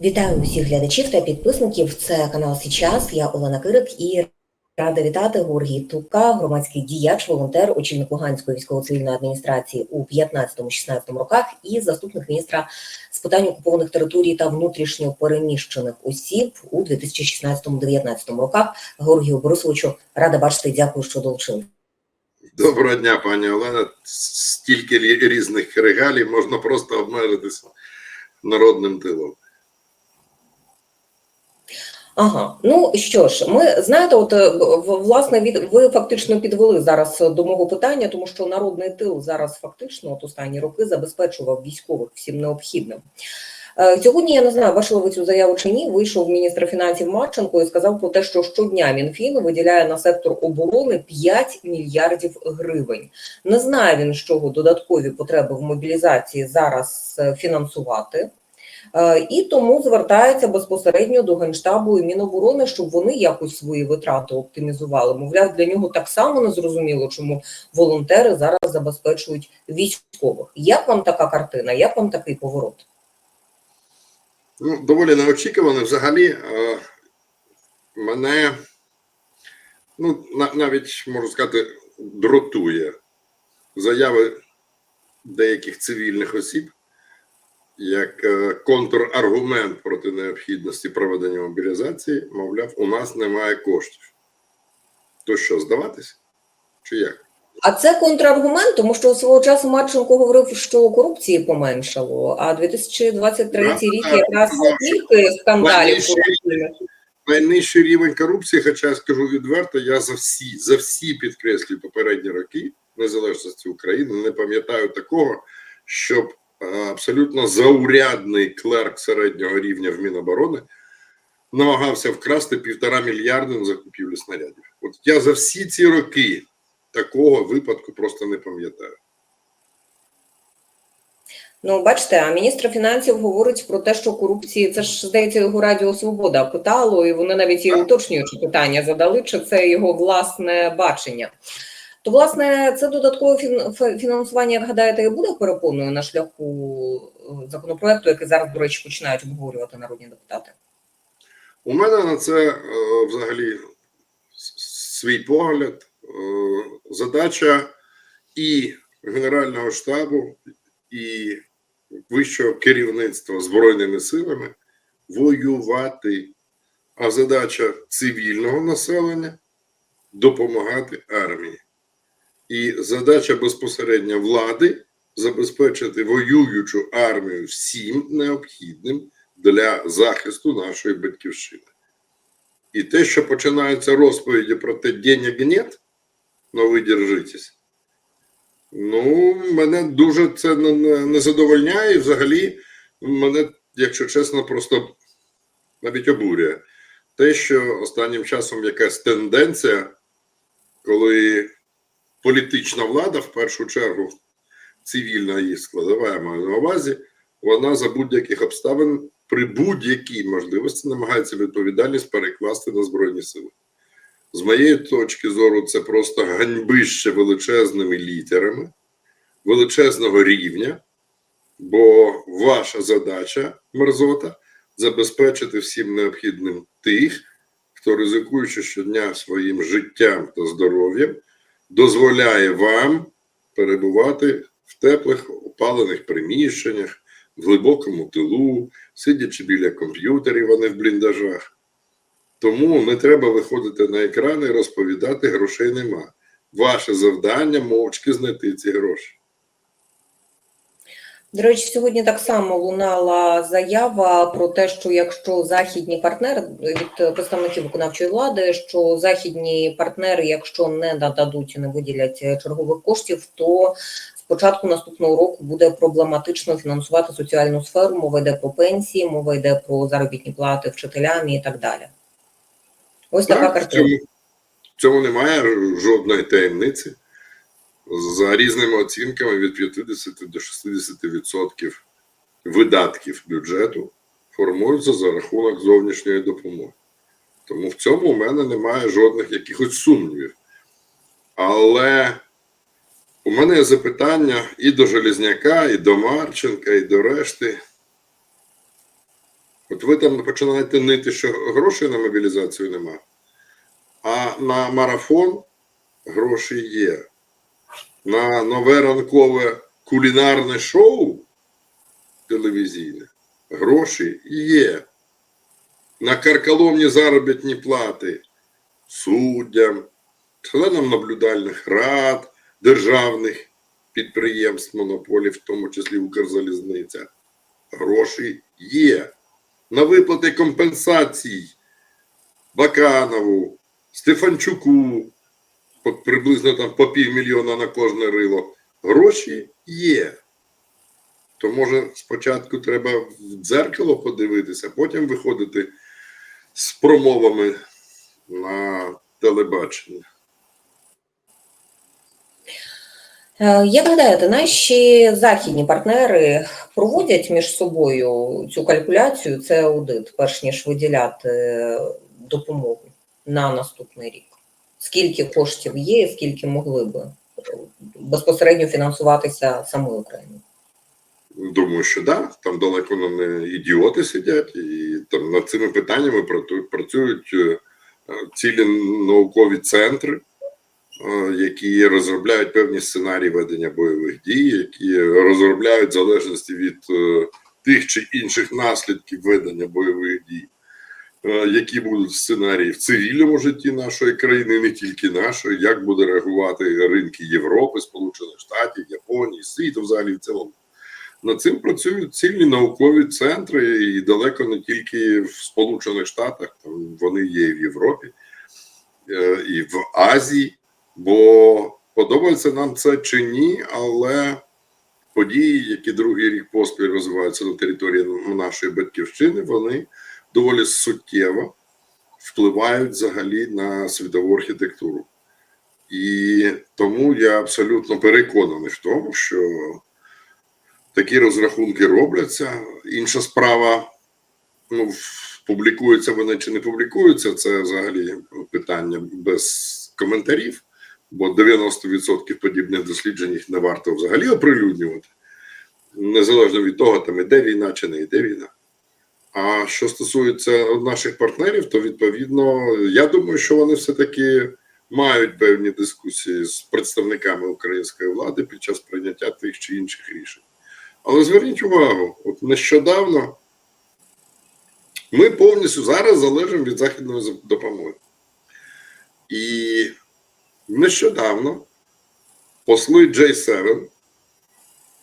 Вітаю усіх глядачів та підписників. Це канал Січас. Я Олена Кирик і рада вітати Георгій Тука, громадський діяч, волонтер, очільник Луганської військово-цивільної адміністрації у 15-16 роках і заступник міністра з питань окупованих територій та внутрішньо переміщених осіб у 2016-19 роках. Георгію Борисовичу, рада бачити. Дякую, що долучили. Доброго дня, пані Олена. Стільки різних регалій можна просто обмежитися народним тилом. Ага, ну що ж, ми знаєте, от е, власне від ви фактично підвели зараз до мого питання, тому що народний тил зараз фактично от останні роки забезпечував військових всім необхідним. Е, Сьогодні я не знаю, бачили ви цю заяву чи ні. Вийшов міністр фінансів Марченко і сказав про те, що щодня Мінфін виділяє на сектор оборони 5 мільярдів гривень. Не знає він, з чого додаткові потреби в мобілізації зараз е, фінансувати. Е, І тому звертається безпосередньо до Генштабу і Міноборони, щоб вони якось свої витрати оптимізували. Мовляв, для нього так само не зрозуміло, чому волонтери зараз забезпечують військових. Як вам така картина? Як вам такий поворот? Ну, доволі неочікувано. Взагалі, е, мене ну, навіть можу сказати, дротує заяви деяких цивільних осіб як е, контраргумент проти необхідності проведення мобілізації, мовляв, у нас немає коштів. То що, здаватися? Чи як? А це контраргумент, тому що свого часу Марченко говорив, що корупції поменшало. А 2023 Так, рік якраз сказав, тільки скандалів найнижчий найнижчий рівень корупції, хоча я скажу відверто, я за всі, за всі підкреслюю попередні роки незалежності України не пам'ятаю такого, щоб абсолютно заурядний клерк середнього рівня в Міноборони намагався вкрасти півтора мільярди на закупівлю снарядів. От я за всі ці роки такого випадку просто не пам'ятаю. Ну, бачите, а міністр фінансів говорить про те, що корупції це ж здається його Радіо Свобода питало, і вони навіть і уточнюючи питання задали, чи це його власне бачення. То, власне, це додаткове фінансування, як гадаєте, і буде перепоною на шляху е, законопроекту, який зараз, до речі, починають обговорювати народні депутати. У мене на це е, взагалі свій погляд. Е, задача і Генерального штабу, і вищого керівництва Збройними силами воювати. А задача цивільного населення допомагати армії. І задача безпосередньо влади забезпечити воюючу армію всім необхідним для захисту нашої батьківщини. І те, що починаються розповіді про те, денег нет, но ви держитесь, ну, мене дуже це не задовольняє, і взагалі мене, якщо чесно, просто навіть обурює. Те, що останнім часом якась тенденція, коли політична влада, в першу чергу, цивільна її складова, я маю на увазі, вона за будь-яких обставин при будь-якій можливості намагається відповідальність перекласти на Збройні Сили. З моєї точки зору, це просто ганьбище величезними літерами, величезного рівня, бо ваша задача, мерзота, забезпечити всім необхідним тих, хто ризикуючи щодня своїм життям та здоров'ям, дозволяє вам перебувати в теплих опалених приміщеннях, в глибокому тилу, сидячи біля комп'ютерів, а не в бліндажах. Тому не треба виходити на екран і розповідати, грошей нема. Ваше завдання мовчки знайти ці гроші. До речі, сьогодні так само лунала заява про те, що якщо західні партнери від представників виконавчої влади, що західні партнери, якщо не нададуть і не виділять чергових коштів, то з початку наступного року буде проблематично фінансувати соціальну сферу. Мова йде про пенсії, мова йде про заробітні плати вчителям і так далі. Ось така Так, в картина. цьому, в цьому немає жодної таємниці. За різними оцінками від 50 до 60% видатків бюджету формуються за рахунок зовнішньої допомоги. Тому в цьому у мене немає жодних якихось сумнівів. Але у мене є запитання і до Железняка, і до Марченка, і до решти. От ви там починаєте нити, що грошей на мобілізацію нема, а на марафон гроші є. На нове ранкове кулінарне шоу телевізійне гроші є. На карколомні заробітні плати суддям, членам наблюдальних рад, державних підприємств, монополів, в тому числі Укрзалізниця. Гроші є. На виплати компенсацій Баканову, Стефанчуку, приблизно там по півмільйона на кожне рило. Гроші є. То може спочатку треба в дзеркало подивитися, потім виходити з промовами на телебачення. Е, Як гадаєте, наші західні партнери проводять між собою цю калькуляцію, це аудит, перш ніж виділяти допомогу на наступний рік? Скільки коштів є, скільки могли би безпосередньо фінансуватися самою Україною? Думаю, що да, там далеко не ідіоти сидять, і там над цими питаннями працю- працюють е, цілі наукові центри, е, які розробляють певні сценарії ведення бойових дій, які розробляють в залежності від е, тих чи інших наслідків ведення бойових дій, які будуть сценарії в цивільному житті нашої країни, не тільки нашої, як буде реагувати ринки Європи, Сполучених Штатів, Японії, світу взагалі в цілому. Над цим працюють цілі наукові центри, і далеко не тільки в Сполучених Штатах, там вони є і в Європі, е, і в Азії. Бо подобається нам це чи ні, але події, які другий рік поспіль розвиваються на території нашої батьківщини, вони доволі суттєво впливають взагалі на світову архітектуру. І тому я абсолютно переконаний в тому, що такі розрахунки робляться. Інша справа, ну, публікуються вони чи не публікуються, це взагалі питання без коментарів, бо 90% подібних досліджень їх не варто взагалі оприлюднювати, незалежно від того, там іде війна чи не йде війна. А що стосується наших партнерів, то відповідно, я думаю, що вони все-таки мають певні дискусії з представниками української влади під час прийняття тих чи інших рішень. Але зверніть увагу, от нещодавно ми повністю зараз залежимо від західної допомоги. І нещодавно посли J7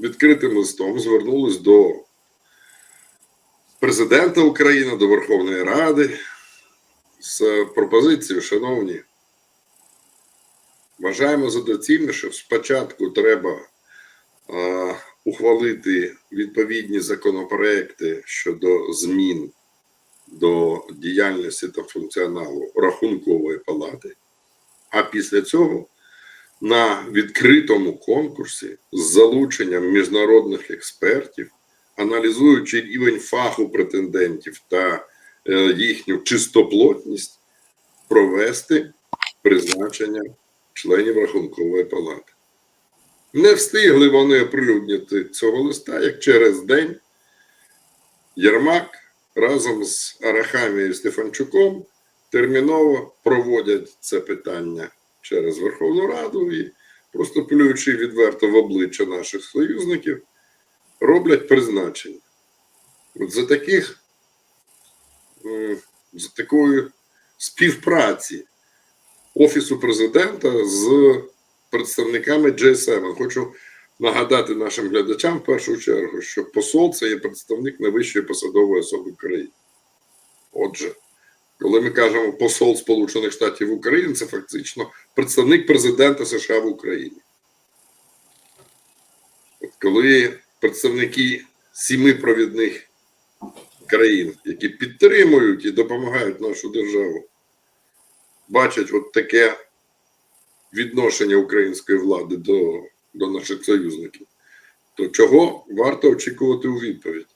відкритим листом звернулись до президента України, до Верховної Ради. З пропозицією, шановні, вважаємо за доцільне, що спочатку треба е, ухвалити відповідні законопроекти щодо змін до діяльності та функціоналу рахункової палати, а після цього на відкритому конкурсі з залученням міжнародних експертів, аналізуючи рівень фаху претендентів та е, їхню чистоплотність, провести призначення членів рахункової палати. Не встигли вони оприлюднити цього листа, як через день Єрмак разом з Арахамією Стефанчуком терміново проводять це питання через Верховну Раду і, просто плюючи відверто в обличчя наших союзників, роблять призначення. От за таких за такої співпраці Офісу президента з представниками G7. Хочу нагадати нашим глядачам в першу чергу, що посол це є представник найвищої посадової особи країни. Отже, коли ми кажемо посол Сполучених Штатів в Україні, це фактично представник президента США в Україні. От коли представники сіми провідних країн, які підтримують і допомагають нашу державу, бачать от таке відношення української влади до, до наших союзників, то чого варто очікувати у відповідь?